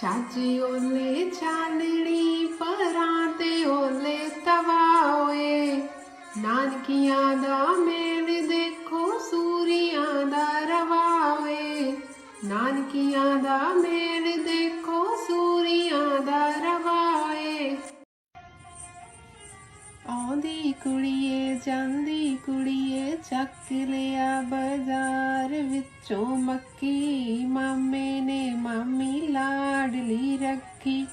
ਛੱਜ ਓਲੇ ਚਾਨਣੀ, ਪਰਾਂ ਤੇ ਓਲੇ ਤਵਾ ਨਾਨਕੀਆਂ ਦਾ ਮੇਲ ਦੇਖੋ, ਸੂਰੀਆਂ ਦਾ ਰਵਾ ਨਾਨਕੀਆਂ ਦਾ ਮੇਲ ਦੇਖੋ, ਸੂਰੀਆਂ ਦਾ ਰਵਾਏ ਆਉਂਦੀ ਕੁੜੀਏ, ਜਾਂਦੀ ਕੁੜੀ ਚੱਕ ਲਿਆ ਬਾਜ਼ਾਰ ਵਿੱਚੋਂ ਮੱਕੀ। ਮਾਮੇ ਨੇ ਮਾਮੀ ਲਾਡਲੀ ਰੱਖੀ।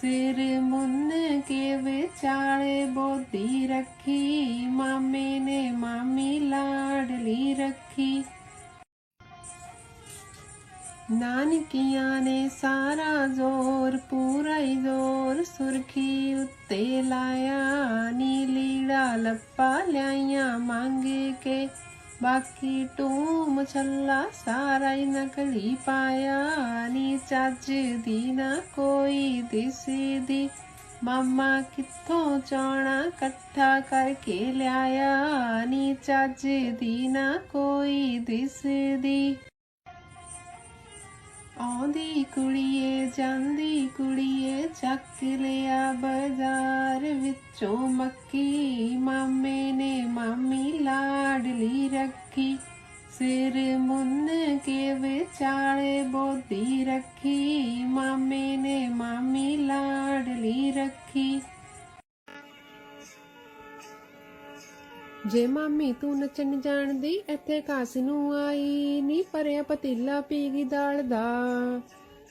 ਸਿਰ ਮੁੰਨ ਕੇ ਵਿਚਾਲੇ ਬੋਦੀ ਰੱਖੀ। ਮਾਮੇ ਨੇ ਮਾਮੀ ਲਾਡਲੀ ਰੱਖੀ। ਨਾਨਕੀਆਂ ਨੇ ਸਾਰਾ ਜ਼ੋਰ, ਪੂਰਾ ਹੀ ਜ਼ੋਰ ਸੁਰਖੀ ਉੱਤੇ ਲਾਇਆ। ਨੀਲੀ ਲੱਪਾ ਲਿਆਈਆਂ ਮੰਗ ਕੇ। ਬਾਕੀ ਟੂਮ ਛੱਲਾ ਸਾਰਾ ਹੀ ਨਕਲੀ ਪਾਇਆ। ਨੀ ਚੱਜ ਦੀ, ਨਾ ਕੋਈ ਦਿਸਦੀ ਮਾਮਾ ਕਿੱਥੋਂ ਚੌਣਾ ਇਕੱਠਾ ਕਰਕੇ ਲਿਆਇਆ। ਨੀ ਚੱਜ ਦੀ, ਨਾ ਕੋਈ ਦਿਸਦੀ ਆਉਂਦੀ ਕੁੜੀਏ, ਜਾਂਦੀ ਕੁੜੀਏ, ਚੱਕ ਲਿਆ ਬਾਜ਼ਾਰ ਵਿੱਚੋਂ ਮੱਕੀ। ਮਾਮੇ ਨੇ ਮਾਮੀ ਲਾਡਲੀ ਰੱਖੀ। ਸਿਰ ਮੁੰਨ ਕੇ ਵਿਚਾਲੇ ਬੋਦੀ ਰੱਖੀ। ਮਾਮੇ ਨੇ ਮਾਮੀ ਲਾਡਲੀ ਰੱਖੀ। ਜੇ ਮਾਮੀ ਤੂੰ ਨੱਚਣ ਜਾਣਦੀ, ਇੱਥੇ ਕਾਸ ਨੂੰ ਆਈ ਨੀ, ਭਰਿਆ ਪਤੀਲਾ ਪੀ ਗਈ ਦਾਲ ਦਾ।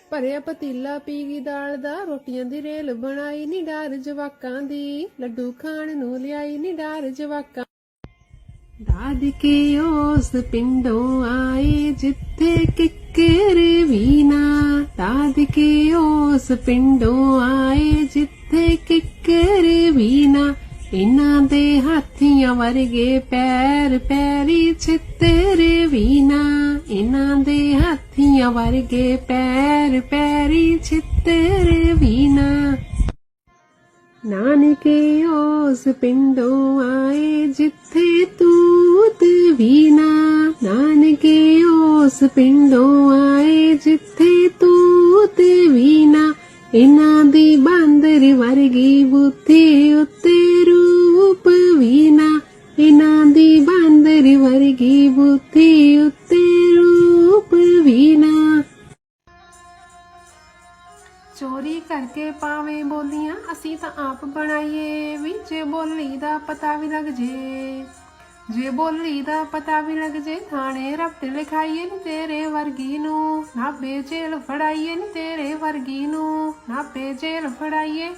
ਭਰਿਆ ਪਤੀਲਾ ਪੀ ਗਈ ਦਾਲ ਦਾ, ਰੋਟੀਆਂ ਦੀ ਰੇਲ ਬਣਾਈ ਨੀ ਡਾਰ ਜਵਾਕਾਂ ਦੀ। ਲੱਡੂ ਖਾਣ ਨੂੰ ਲਿਆਈ ਨੀ ਡਾਰ ਜਵਾਕਾਂ ਦਾਦਕੇ ਉਸ ਪਿੰਡੋਂ ਆਏ ਜਿੱਥੇ ਕਿੱਕਰ ਵੀ ਨਾ। ਦਾਦਕੇ ਉਸ ਪਿੰਡੋਂ ਆਏ ਜਿੱਥੇ ਕਿੱਕਰ ਵੀ ਇਹਨਾਂ ਦੇ ਹਾਥੀਆਂ ਵਰਗੇ ਪੈਰ ਪੈਰੀ ਛਿੱਤਰ ਵੀਨਾ ਇਹਨਾਂ ਦੇ ਹਾਥੀਆਂ ਵਰਗੇ ਪੈਰ ਪੈਰੀ ਛਿੱਤਰ ਵੀ ਨਾ ਨਾਨਕੇ ਉਸ ਪਿੰਡੋਂ ਆਏ ਜਿੱਥੇ ਤੂਤ ਵੀ ਨਾ ਨਾਨਕੇ ਉਸ ਪਿੰਡੋਂ ਆਏ ਜਿੱਥੇ ਤੂਤ ਵੀਨਾ ਇਹਨਾਂ ਦੀ ਬਾਂਦਰ ਵਰਗੀ ਬੁੱਧੀ ਉੱਤੇ ਚੋਰੀ ਕਰਕੇ ਪਾਵੇਂ ਬੋਲੀਆਂ, ਅਸੀਂ ਤਾਂ ਆਪ ਬਣਾਈਏ। ਵੀ ਜੇ ਬੋਲੀ ਦਾ ਪਤਾ ਵੀ ਲੱਗ ਜੇ। ਜੇ ਬੋਲੀ ਦਾ ਪਤਾ ਵੀ ਲੱਗ ਜੇ, ਥਾਣੇ ਰਫਤ ਲਿਖਾਈਏ ਨੀ ਤੇਰੇ ਵਰਗੀ ਨੂੰ। ਨਾ ਜੇਲ ਫੜਾਈਏ ਨੀ ਤੇਰੇ ਵਰਗੀ ਨੂੰ। ਨਾ ਜੇਲ ਫੜਾਈਏ।